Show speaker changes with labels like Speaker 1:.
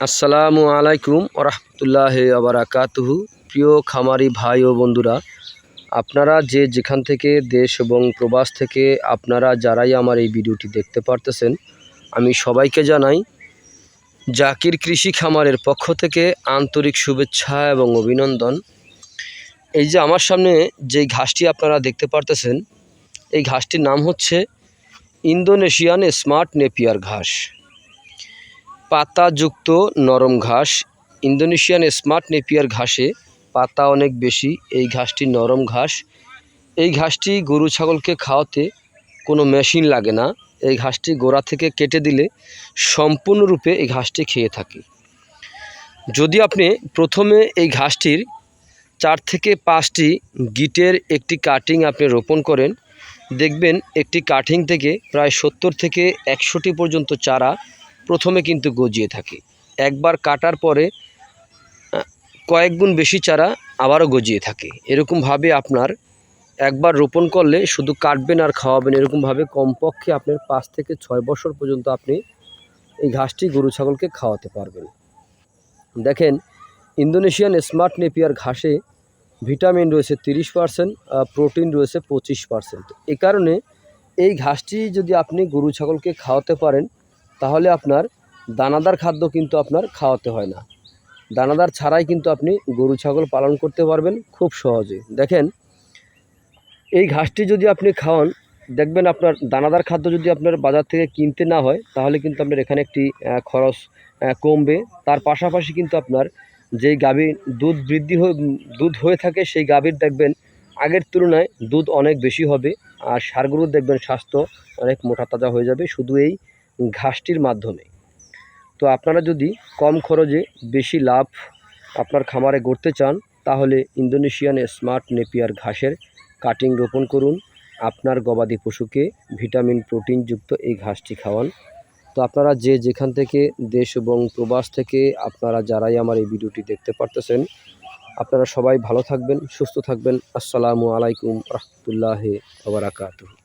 Speaker 1: আসসালামু আলাইকুম ওরহমতুল্লাহ আবরাকাতুহু প্রিয় খামারি ভাই ও বন্ধুরা, আপনারা যে যেখান থেকে দেশ এবং প্রবাস থেকে আপনারা যারাই আমার এই ভিডিওটি দেখতে পারতেছেন, আমি সবাইকে জানাই জাকির কৃষি খামারের পক্ষ থেকে আন্তরিক শুভেচ্ছা এবং অভিনন্দন। এই যে আমার সামনে যে ঘাসটি আপনারা দেখতে পারতেছেন, এই ঘাসটির নাম হচ্ছে ইন্দোনেশিয়ান স্মার্ট নেপিয়ার ঘাস। পাতাযুক্ত নরম ঘাস, ইন্দোনেশিয়ান স্মার্ট নেপিয়ার ঘাসে পাতা অনেক বেশি, এই ঘাসটি নরম ঘাস। এই ঘাসটি গরু ছাগলকে খাওয়াতে কোনো মেশিন লাগে না। এই ঘাসটি গোড়া থেকে কেটে দিলে সম্পূর্ণরূপে এই ঘাসটি খেয়ে থাকে। যদি আপনি প্রথমে এই ঘাসটির চার থেকে পাঁচটি গিটের একটি কাটিং আপনি রোপণ করেন, দেখবেন একটি কাটিং থেকে প্রায় সত্তর থেকে একশোটি পর্যন্ত চারা প্রথমে কিন্তু গজিয়ে থাকে। একবার কাটার পরে কয়েক গুণ বেশি চারা আবারও গজিয়ে থাকে। এরকমভাবে আপনার একবার রোপণ করলে শুধু কাটবেন আর খাওয়াবেন এরকমভাবে কমপক্ষে আপনার পাঁচ থেকে ছয় বছর পর্যন্ত আপনি এই ঘাসটি গরু ছাগলকে খাওয়াতে পারবেন। দেখেন, ইন্দোনেশিয়ান স্মার্ট নেপিয়ার ঘাসে ভিটামিন রয়েছে তিরিশ পার্সেন্ট প্রোটিন রয়েছে পঁচিশ পার্সেন্ট। এ কারণে এই ঘাসটি যদি আপনি গরু ছাগলকে খাওয়াতে পারেন তাহলে আপনার দানাদার খাদ্য কিন্তু আপনার খাওয়াতে হয় না। দানাদার ছাড়াই কিন্তু আপনি গরু, ছাগল পালন করতে পারবেন খুব সহজে। দেখেন, এই ঘাসটি যদি আপনি খাওয়ান, দেখবেন আপনার দানাদার খাদ্য যদি আপনার বাজার থেকে কিনতে না হয়, তাহলে কিন্তু আপনার এখানে একটি খরচ কমবে। তার পাশাপাশি কিন্তু আপনার যেই গাভীর দুধ বৃদ্ধি হয়ে, দুধ হয়ে থাকে, সেই গাভীর দেখবেন আগের তুলনায় দুধ অনেক বেশি হবে। আর সারগরুর দেখবেন স্বাস্থ্য অনেক মোটা তাজা হয়ে যাবে। শুধু এই ঘাসটির মাধ্যমে। তো আপনারা যদি কম খরচে বেশি লাভ আপনার খামারে করতে চান, তাহলে ইন্দোনেশিয়ান স্মার্ট নেপিয়ার ঘাসের কাটিং রোপণ করুন। আপনার গবাদি পশুকে ভিটামিন প্রোটিনযুক্ত এই ঘাসটি খাওয়ান। তো আপনারা যে যেখান থেকে দেশ এবং প্রবাস থেকে আপনারা যারাই আমার এই ভিডিওটি দেখতে পারতেছেন, আপনারা সবাই ভালো থাকবেন, সুস্থ থাকবেন। আসসালামু আলাইকুম রহমতুল্লাহ বারাকাতুহু।